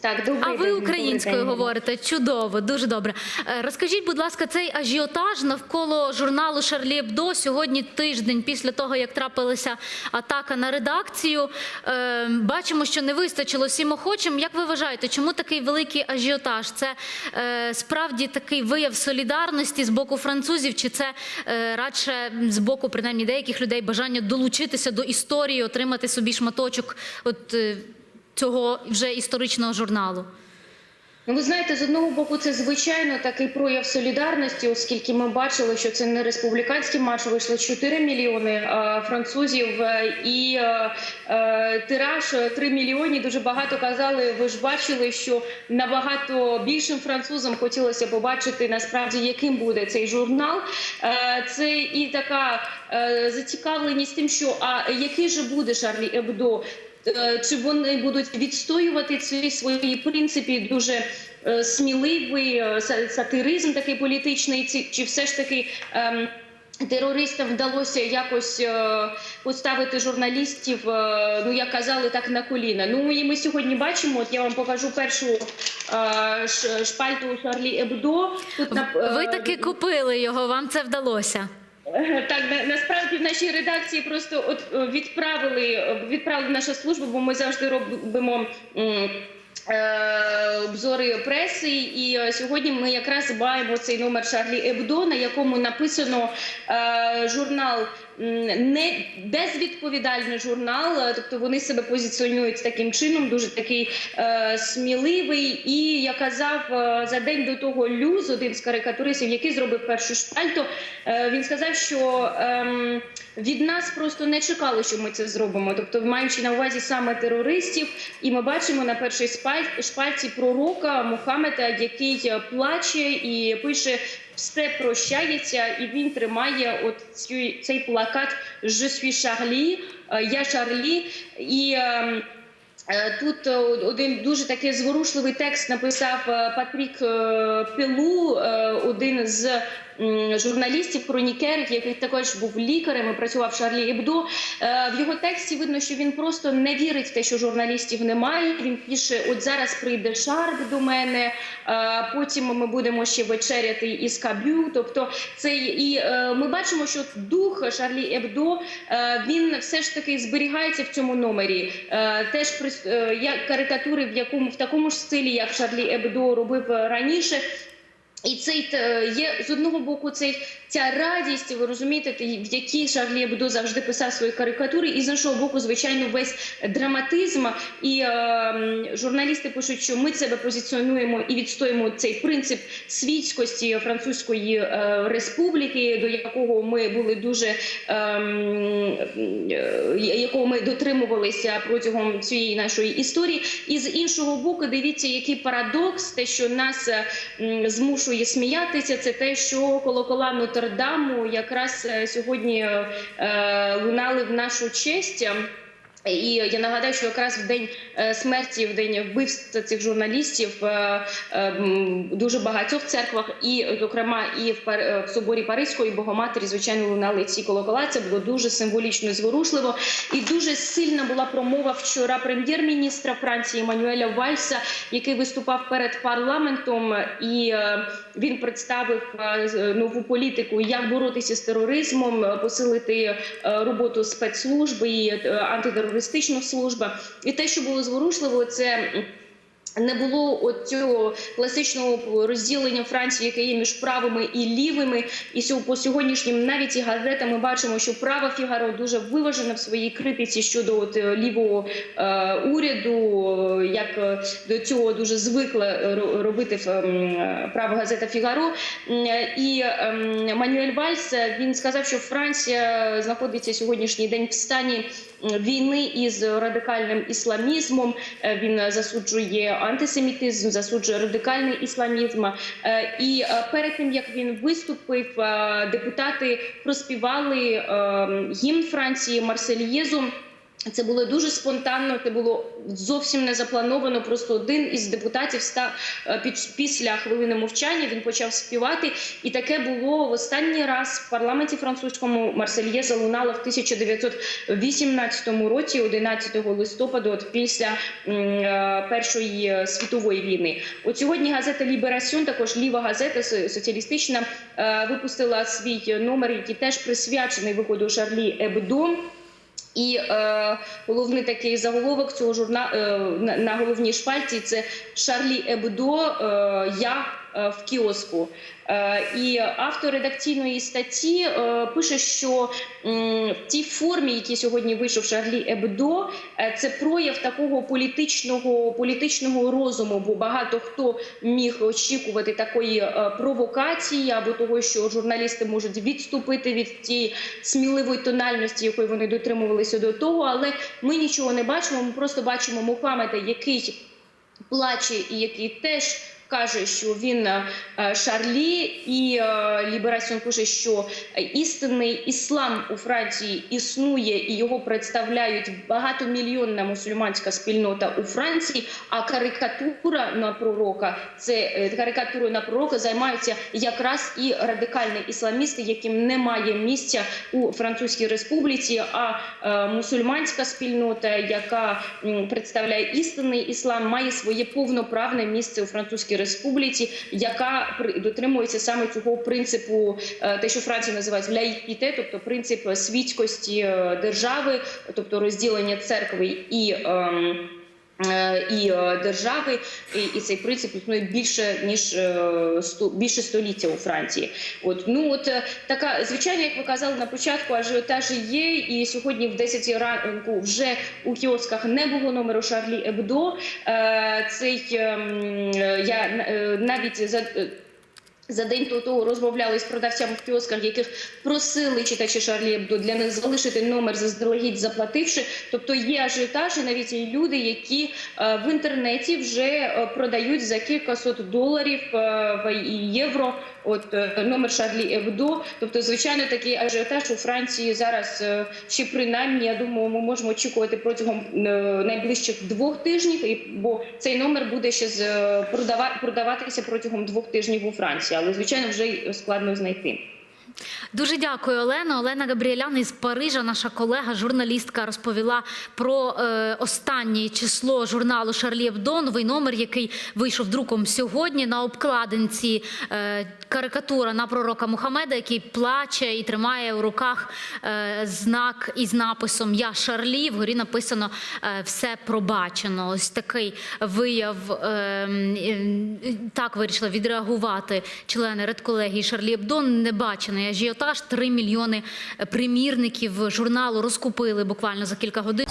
Так, добрий А ви українською добрий говорите чудово, дуже добре. Е, Розкажіть, будь ласка, цей ажіотаж навколо журналу Шарлі Ебдо сьогодні тиждень після того, як трапилася атака на редакцію. Е, Бачимо, що не вистачило всім охочим. Як ви вважаєте, чому такий великий ажіотаж? Це е, справді такий вияв солідарності з боку французів, чи це радше з боку принаймні деяких людей бажання долучитися до історії, отримати собі шматочок? От цього вже історичного журналу. Ну, ви знаєте, з одного боку, це звичайно такий прояв солідарності, оскільки ми бачили, що це не республіканський марш, вийшло 4 мільйони е, французів е, і е, е, тираж е, 3 мільйони. Дуже багато казали. Ви ж бачили, що набагато більшим французам хотілося побачити насправді, яким буде цей журнал. Е, це і така е, зацікавленість тим, що а який же буде Шарлі Ебдо. Е, Чи вони будуть відстоювати ці свої принципи дуже е, сміливий е, сатиризм такий політичний, чи все ж таки ем, терористам вдалося якось поставити журналістів, ну як казали, так на коліна. Ну і ми сьогодні бачимо. От я вам покажу першу шпальту Шарлі Ебдо. Тут Ви таки купили його, вам це вдалося. Так, на, насправді в нашій редакції просто от е, відправили відправили наша служба, бо ми завжди робимо. Е, Обзори преси, і е, сьогодні ми якраз маємо цей номер Шарлі Ебдо, на якому написано е, журнал не безвідповідальний журнал, е, тобто вони себе позиціонують таким чином, дуже такий е, сміливий. І я казав е, за день до того Люз, один з карикатуристів, який зробив першу шпальту, е, він сказав, що ем, від нас просто не чекали, що ми це зробимо. Тобто, маючи на увазі саме терористів, і ми бачимо на першій спаль- шпальці пророка Мухаммеда, який е, плаче і пише. Все прощається, і він тримає от цю, цей плакат «Je suis Charlie», е, я Шарлі. І ем, Е, Тут один дуже такий зворушливий текст написав Патрік Пелу, е, один з журналістів, хронікерів, який також був лікарем і працював в Шарлі Ебдо. Е, В його тексті видно, що він просто не вірить в те, що журналістів немає. Він пише: от зараз прийде Шарп до мене, е, потім ми будемо ще вечеряти із Кабю. Тобто, це і е, ми бачимо, що дух Шарлі Ебдо він все ж таки зберігається в цьому номері. Теж як карикатури в якому в такому ж стилі, як Шарлі Ебдо робив раніше. І цей е, є з одного боку цей ця радість, ви розумієте, в якій Шарлі Ебдо завжди писав свої карикатури, і з іншого боку, звичайно, весь драматизм. І е, журналісти пишуть, що ми себе позиціонуємо і відстоїмо цей принцип світськості Французької е, республіки, до якого ми були дуже ем, е, якого ми дотримувалися протягом цієї нашої історії. І з іншого боку, дивіться, який парадокс, те, що нас е, м, змушує сміятися, це те, що колокола Нотр-Даму якраз е, сьогодні е, е, лунали в нашу честь. І я нагадаю, що якраз в день е, смерті, в день вбивства цих журналістів, е, е, дуже багатьох церквах, і зокрема і в соборі Паризької Богоматері, звичайно, лунали ці колокола. Це було дуже символічно і зворушливо. І дуже сильна була промова вчора прем'єр-міністра Франції Еммануеля Вальса, який виступав перед парламентом, і він представив е, нову політику, як боротися з тероризмом, е, посилити е, роботу спецслужб і е, антитерористичну службу. І те, що було зворушливо, це. Не було от цього класичного розділення Франції, яке є між правими і лівими. І по сьогоднішнім навіть і газета ми бачимо, що права Фігаро дуже виважена в своїй критиці щодо от е, лівого е, уряду, е, як е, до цього дуже звикла е, робити м, е, права газета Фігаро. І ем, Манюель Вальс е, він сказав, що Франція знаходиться сьогоднішній день в стані війни із радикальним ісламізмом. Він засуджує антисемітизм, засуджує радикальний ісламізм. І перед тим як він виступив, депутати проспівали е, гімн Франції Марсельєзу. Це було дуже спонтанно, це було зовсім не заплановано. Просто один із депутатів став е, під після хвилини мовчання. Він почав співати, і таке було в останній раз в парламенті французькому Марсельє залунало в 1918 році, 11 листопада, от після е, першої світової війни. От сьогодні газета Ліберасьон, також ліва газета соціалістична, е, випустила свій номер, який теж присвячений виходу Шарлі Ебдо. І е, головний такий заголовок цього журналу е, на, на головній шпальті це Шарлі Ебдо. Е, я в кіоску. Е, і автор редакційної статті е, пише, що в тій формі, які сьогодні вийшов Шарлі Ебдо, е, це прояв такого політичного політичного розуму, бо багато хто міг очікувати такої е, провокації або того, що журналісти можуть відступити від тієї сміливої тональності, якої вони дотримувалися до того. Але ми нічого не бачимо. Ми просто бачимо Мухаммеда, який плаче і який теж. Каже, що він е, Шарлі, і е, Ліберасьон пише, що істинний іслам у Франції існує і його представляють багатомільйонна мусульманська спільнота у Франції. А карикатура на пророка це е, карикатурою на пророка займаються якраз і радикальні ісламісти, яким немає місця у Французькій Республіці. А мусульманська спільнота, яка представляє істинний іслам, має своє повноправне місце у Французькій Республіці, яка дотримується саме цього принципу, е, те, що Франція називає ляйкіте, тобто принцип світськості е, держави, тобто розділення церкви і. ем, І е, держави, і, і цей принцип існує більше ніж е, сто більше століття у Франції. От ну от е, така звичайно, як ви казали на початку, ажіотаж є. І сьогодні в 10 ранку вже у кіосках не було номеру Шарлі Ебдо. Е, Цей ем, е, я е, навіть за. За день до того розмовляли з продавцями в кіосках, яких просили читачі Шарлі Ебдо для них залишити номер заздалегідь заплативши. Тобто є ажіотажі, навіть є люди, які е, в інтернеті вже е, продають за кількасот доларів е, в євро. От е, номер Шарлі Евдо. Тобто, звичайно, такий ажіотаж у Франції зараз ще принаймні. Я думаю, ми можемо очікувати протягом е, найближчих двох тижнів, бо цей номер буде ще е, продава- продаватися протягом двох тижнів у Франції, але звичайно вже складно знайти. Дуже дякую, Олено. Олена Габріелян із Парижа, наша колега, журналістка, розповіла про е, останнє число журналу Шарлі Ебдо, новий номер, який вийшов друком сьогодні. На обкладинці е, карикатура на пророка Мухаммеда, який плаче і тримає у руках е, знак із написом Я Шарлі. Вгорі написано е, все пробачено. Ось такий вияв е, е, так вирішила відреагувати члени редколегії Шарлі Ебдо. Небачений ажіотаж. Три мільйони примірників журналу розкупили буквально за кілька годин.